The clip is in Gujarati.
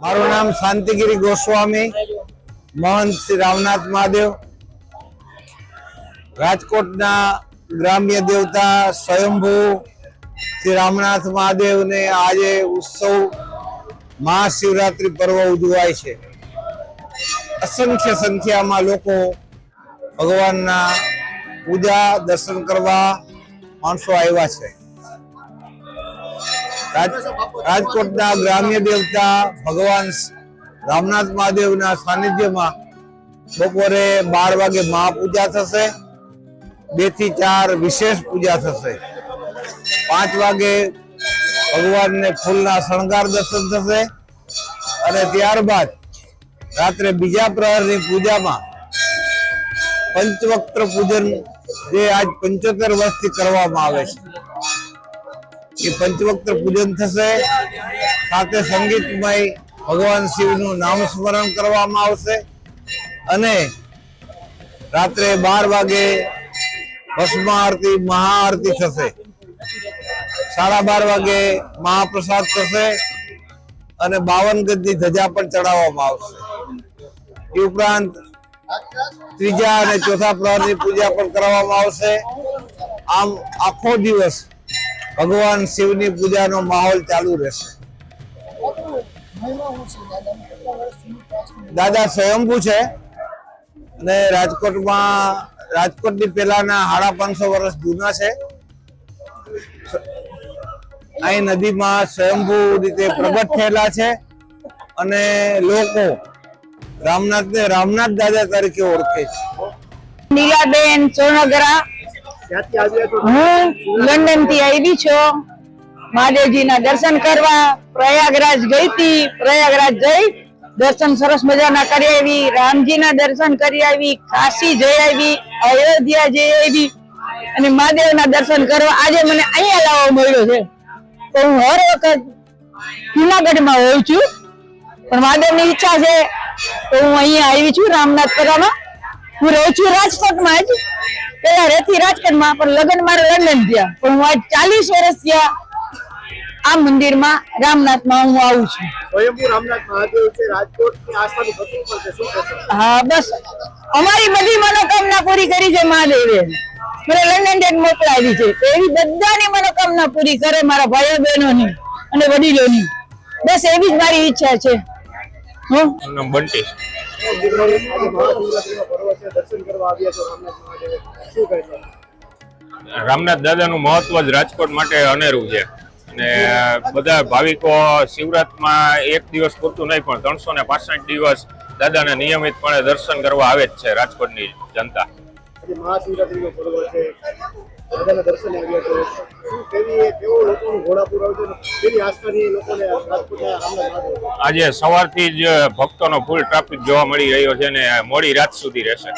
મારું નામ શાંતિગીરી ગોસ્વામી, મહંત શ્રી રામનાથ મહાદેવ. રાજકોટના ગ્રામ્ય દેવતા સ્વયંભુ શ્રી રામનાથ મહાદેવને આજે ઉત્સવ મહાશિવરાત્રિ પર્વ ઉજવાય છે. અસંખ્ય સંખ્યામાં લોકો ભગવાનના પૂજા દર્શન કરવા માણસો આવ્યા છે. રાજકોટના ગ્રામ્ય દેવતા ભગવાન રામનાથ મહાદેવના સાનિધ્યમાં બપોરે બાર વાગે મહાપૂજા થશે. બેથી ચાર વિશેષ પૂજા થશે. પાંચ વાગે ભગવાનને ફૂલના શણગાર દર્શન થશે. અને ત્યારબાદ રાત્રે બીજા પ્રહરની પૂજામાં પંચવક્ત્ર પૂજન જે આજ પંચોતેર વર્ષથી કરવામાં આવે છે. એ પંચવક્ત પૂજન થશે. સાથે સંગીતમય ભગવાન શિવનું નામ સ્મરણ કરવામાં આવશે. અને રાત્રે બાર વાગે ભસ્મ આરતી મહાઆરતી થશે. સાડા બાર વાગે મહાપ્રસાદ થશે અને બાવન ગજની ધજા પણ ચડાવવામાં આવશે. એ ઉપરાંત ત્રીજા અને ચોથા પ્રહરની પૂજા પણ કરવામાં આવશે. આમ આખો દિવસ ભગવાન શિવની પૂજાનો માહોલ ચાલુ રહેશે. દાદા સ્વયંભુ છે અને રાજકોટમાં, રાજકોટની પેલાના સાડા પાંચસો વર્ષ જૂના છે. અહીં નદીમાં સ્વયંભૂ રીતે પ્રગટ થયેલા છે અને લોકો રામનાથને રામનાથ દાદા તરીકે ઓળખે છે. નીલાબેન સોનગરા હું લંડનથી આવી છું? મહાદેવજીના દર્શન કરવા પ્રયાગરાજ ગઈ હતી પ્રયાગરાજ જઈ દર્શન સરસ મજાના કરી આવી, રામજીના દર્શન કરી આવી, કાશી જઈ આવી, અયોધ્યા જઈ આવી અને મહાદેવના દર્શન કરવા આજે મને અહીંયા લાવવા મળ્યો છે. તો હું હર વખત જુનાગઢમાં હોઉં છું, પણ મહાદેવની ઈચ્છા છે તો હું અહીંયા આવી છું રામનાથ કરવામાં હું રહું છું રાજકોટમાં જ. પેલા રહેતી રાજકોટમાં પણ લગ્ન મારે લંડન થયા. પણ હું આજ ચાલીસ વર્ષ થયા આ મંદિરમાં રામનાથમાં હું આવું છું. સ્વયંભૂ રામનાથ મહાદેવ છે રાજકોટની આસ્થાનું પ્રતીક પણ છે. શું કહેશો હા બસ. અમારી બધી મનોકામના પૂરી કરી છે મહાદેવે. મને લંડન ડેટ મોકલાવી છે. એવી બધાની મનોકામના પૂરી કરે મારા ભાઈઓ બહેનોની અને વડીલોની. બસ એવી જ મારી ઈચ્છા છે. હું? બંટી. રામનાથ દાદાનું મહત્વ જ રાજકોટ માટે અનેરું છે. અને બધા ભાવિકો શિવરાતમાં એક દિવસ પૂરતું નહીં, પણ ત્રણસો ને પાસઠ દિવસ દાદાને નિયમિતપણે દર્શન કરવા આવે જ છે રાજકોટની જનતા. દાદાના દર્શન આવ્યા છે. શું કેવી કેવો લોકોનું ઘોડાપુર આવશે ને કેવી આસ્થાની લોકોને આજે સવારથી જ ભક્તોનો ફૂલ ટ્રાફિક જોવા મળી રહ્યો છે અને મોડી રાત સુધી રહેશે.